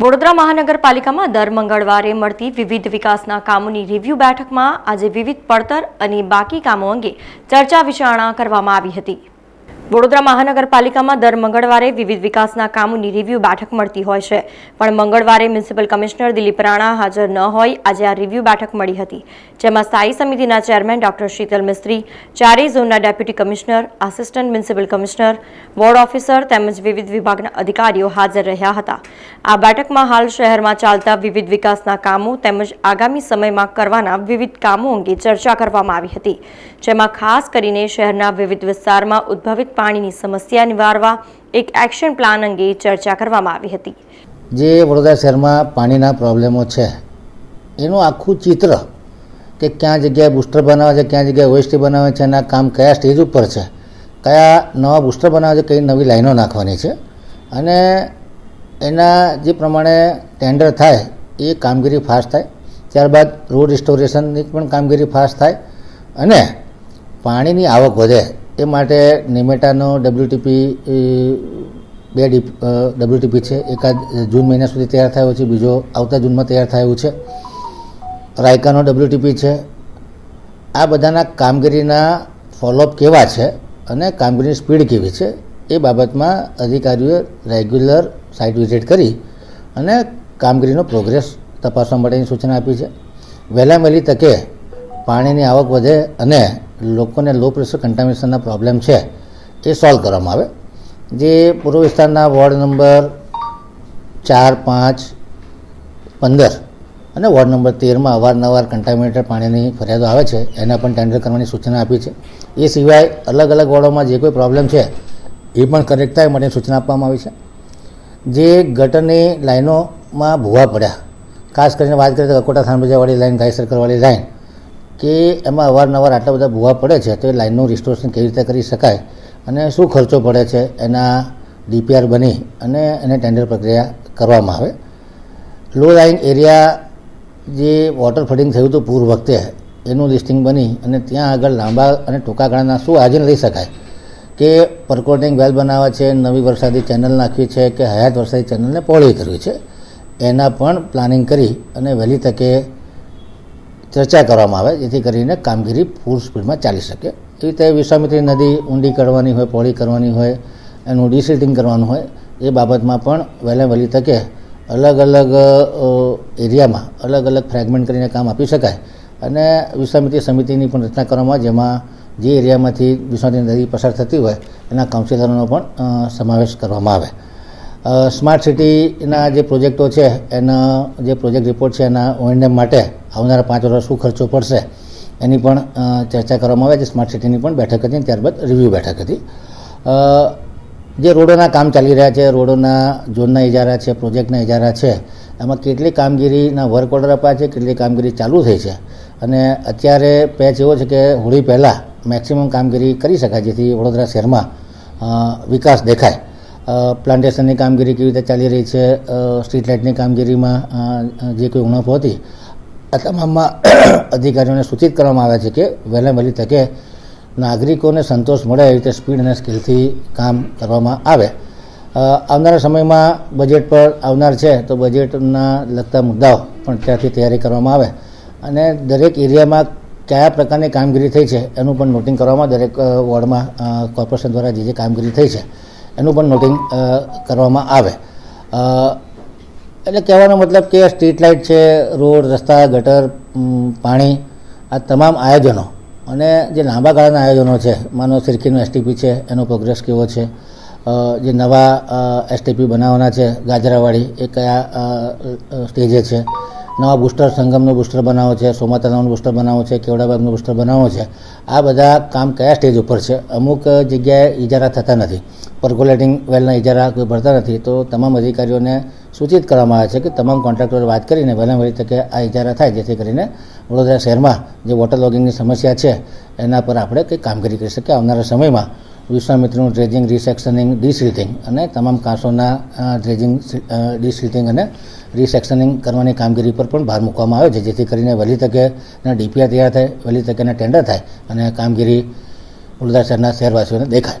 વડોદરા મહાનગરપાલિકામાં દર મંગળવારે મળતી વિવિધ વિકાસના કામોની રિવ્યૂ બેઠકમાં આજે વિવિધ પડતર અને બાકી કામો અંગે ચર્ચા વિચારણા કરવામાં આવી હતી. વડોદરા મહાનગરપાલિકામાં દર મંગળવારે વિવિધ વિકાસના કામોની રિવ્યૂ બેઠક મળતી હોય છે. પણ મંગળવારે મ્યુનિસિપલ કમિશનર દિલીપ રાણા હાજર ન હોય, આજે આ રિવ્યૂ બેઠક મળી હતી. જેમાં સ્થાયી સમિતિના ચેરમેન ડોક્ટર શીતલ મિસ્ત્રી, ચારેય ઝોનના deputy commissioner assistant municipal commissioner ward officer તેમજ વિવિધ વિભાગના અધિકારીઓ હાજર રહ્યા હતા. આ બેઠકમાં હાલ શહેરમાં ચાલતા વિવિધ વિકાસના કામો તેમજ આગામી સમયમાં કરવાના વિવિધ કામો અંગે ચર્ચા કરવામાં આવી હતી. જેમાં ખાસ કરીને શહેરના વિવિધ વિસ્તારમાં ઉદ્ભવિત પાણીની સમસ્યા નિવારવા એક એક્શન પ્લાન અંગે ચર્ચા કરવામાં આવી હતી. જે વડોદરા શહેરમાં પાણીના પ્રોબ્લેમો છે, એનું આખું ચિત્ર કે ક્યાં જગ્યાએ બુસ્ટર બનાવે છે, ક્યાં જગ્યાએ ઓએસટી બનાવે છે, એના કામ કયા સ્ટેજ ઉપર છે, કયા નવા બુસ્ટર બનાવે છે, કઈ નવી લાઈનો નાખવાની છે અને એના જે પ્રમાણે ટેન્ડર થાય એ કામગીરી ફાસ્ટ થાય, ત્યારબાદ રોડ રિસ્ટોરેશનની પણ કામગીરી ફાસ્ટ થાય અને પાણીની આવક વધે એ માટે નિમેટાનો ડબ્લ્યુટીપી બે ડબ્લ્યુટીપી છે. એકાદ જૂન મહિના સુધી તૈયાર થયો છે. બીજો આવતા જૂનમાં તૈયાર થયો છે. રાયકાનો ડબ્લ્યુટીપી છે. આ બધાના કામગીરીના ફોલોઅપ કેવા છે અને કામગીરીની સ્પીડ કેવી છે એ બાબતમાં અધિકારીઓએ રેગ્યુલર સાઇટ વિઝિટ કરી અને કામગીરીનો પ્રોગ્રેસ તપાસવા માટેની સૂચના આપી છે. વહેલા વહેલી તકે પાણીની આવક વધે અને લોકોને લો પ્રેશર કન્ટામિનેશનના પ્રોબ્લેમ છે, એ સોલ્વ કરવામાં આવે. જે પૂર્વ વિસ્તારના વોર્ડ નંબર ચાર, પાંચ, પંદર અને વોર્ડ નંબર તેરમાં અવારનવાર કન્ટામિનેટેડ પાણીની ફરિયાદો આવે છે, એના પણ ટેન્ડર કરવાની સૂચના આપી છે. એ સિવાય અલગ અલગ વોર્ડોમાં જે કોઈ પ્રોબ્લેમ છે, એ પણ કરેક્ટ થાય માટેની સૂચના આપવામાં આવી છે. જે ગટરની લાઈનોમાં ભૂવા પડ્યા, ખાસ કરીને વાત કરીએ તો અકોટા થાનબજાવાળી લાઈન ગાય સર્કલવાળી લાઈન કે એમાં અવારનવાર આટલા બધા ભૂવા પડે છે, તો એ લાઇનનું રિસ્ટોરેશન કેવી રીતે કરી શકાય અને શું ખર્ચો પડે છે, એના ડીપીઆર બની અને એને ટેન્ડર પ્રક્રિયા કરવામાં આવે. લો લાઇન એરિયા જે વોટર ફ્લડિંગ થયું હતું પૂર વખતે, એનું લિસ્ટિંગ બની અને ત્યાં આગળ લાંબા અને ટૂંકા ગાળાના શું આયોજન લઈ શકાય. કે પરકોટિંગ વેલ બનાવવા છે, નવી વરસાદી ચેનલ નાખવી છે, કે હયાત વરસાદી ચેનલને પહોળી કરવી છે, એના પણ પ્લાનિંગ કરી અને વહેલી તકે ચર્ચા કરવામાં આવે, જેથી કરીને કામગીરી ફૂલ સ્પીડમાં ચાલી શકે. એ રીતે વિશ્વામિત્રી નદી ઊંડી કરવાની હોય, પહોળી કરવાની હોય, એનું ડિસિલ્ટિંગ કરવાનું હોય, એ બાબતમાં પણ વહેલા વહેલી તકે અલગ અલગ એરિયામાં અલગ અલગ ફ્રેગમેન્ટ કરીને કામ આપી શકાય. અને વિશ્વામિત્રી સમિતિની પણ રચના કરવામાં, જેમાં જે એરિયામાંથી વિશ્વામિત્રી નદી પસાર થતી હોય, એના કાઉન્સિલરોનો પણ સમાવેશ કરવામાં આવે. સ્માર્ટ સિટીના જે પ્રોજેક્ટો છે, એના જે પ્રોજેક્ટ રિપોર્ટ છે એના ઓએનએમ માટે આવનારા પાંચ વર્ષ શું ખર્ચો પડશે, એની પણ ચર્ચા કરવામાં આવે છે. સ્માર્ટ સિટીની પણ બેઠક હતી ત્યારબાદ રિવ્યૂ બેઠક હતી. જે રોડોના કામ ચાલી રહ્યા છે, રોડોના ઝોનના ઇજારા છે, પ્રોજેક્ટના ઇજારા છે, એમાં કેટલી કામગીરીના વર્ક ઓર્ડર આપ્યા છે, કેટલી કામગીરી ચાલુ થઈ છે? અને અત્યારે પેચ એવો છે કે હોળી પહેલાં મેક્સિમમ કામગીરી કરી શકાય, જેથી વડોદરા શહેરમાં વિકાસ દેખાય. પ્લાન્ટેશનની કામગીરી કેવી રીતે ચાલી રહી છે? સ્ટ્રીટ લાઇટની કામગીરીમાં જે કોઈ ઉણપો હતી આ તમામમાં અધિકારીઓને સૂચિત કરવામાં આવે છે કે વહેલા વહેલી તકે નાગરિકોને સંતોષ મળે એ રીતે સ્પીડ અને સ્કિલથી કામ કરવામાં આવે. આવનારા સમયમાં બજેટ પર આવનાર છે તો બજેટના લગતા મુદ્દાઓ પણ ત્યાંથી તૈયારી કરવામાં આવે. અને દરેક એરિયામાં કયા પ્રકારની કામગીરી થઈ છે એનું પણ નોટિંગ કરવામાં દરેક વોર્ડમાં કોર્પોરેશન દ્વારા જે જે કામગીરી થઈ છે એનું પણ નોટિંગ કરવામાં આવે. એટલે કહેવાનો મતલબ કે સ્ટ્રીટ લાઇટ છે, રોડ, રસ્તા, ગટર પાણી, આ તમામ આયોજનો અને જે લાંબા ગાળાના આયોજનો છે, માનો સિરકીનો એસટીપી છે, એનો પ્રોગ્રેસ કેવો છે જે નવા એસટીપી બનાવવાના છે, ગાજરાવાડી, એ કયા સ્ટેજે છે, નવા બુસ્ટર સંગમનું બુસ્ટર બનાવો છે સોમાતલાનું બુસ્ટર બનાવવો છે, કેવડાબાગનું બુસ્ટર બનાવો છે, આ બધા કામ કયા સ્ટેજ ઉપર છે, અમુક જગ્યાએ ઇજારા થતા નથી. પર્કોલેટિંગ વેલના ઇજારા કોઈ ભરતા નથી, તો તમામ અધિકારીઓને સૂચિત કરવામાં આવે છે કે તમામ કોન્ટ્રાક્ટરો વાત કરીને વહેલા વહેલી તકે આ ઇજારા થાય, જેથી કરીને વડોદરા શહેરમાં જે વોટર લોગિંગની સમસ્યા છે, એના પર આપણે કંઈક કામગીરી કરી શકીએ. આવનારા સમયમાં વિશ્વામિત્રનું ડ્રેજિંગ રિસેક્શનિંગ ડિસિલ્ટિંગ અને તમામ કાંસોના ડ્રેજિંગ ડિસિલ્ટિંગ અને રિસેક્શનિંગ કરવાની કામગીરી પર પણ ભાર મૂકવામાં આવે છે, જેથી કરીને વહેલી તકે એના ડીપીઆર તૈયાર થાય, વહેલી તકે ટેન્ડર થાય અને કામગીરી વડોદરા શહેરના શહેરવાસીઓને દેખાય.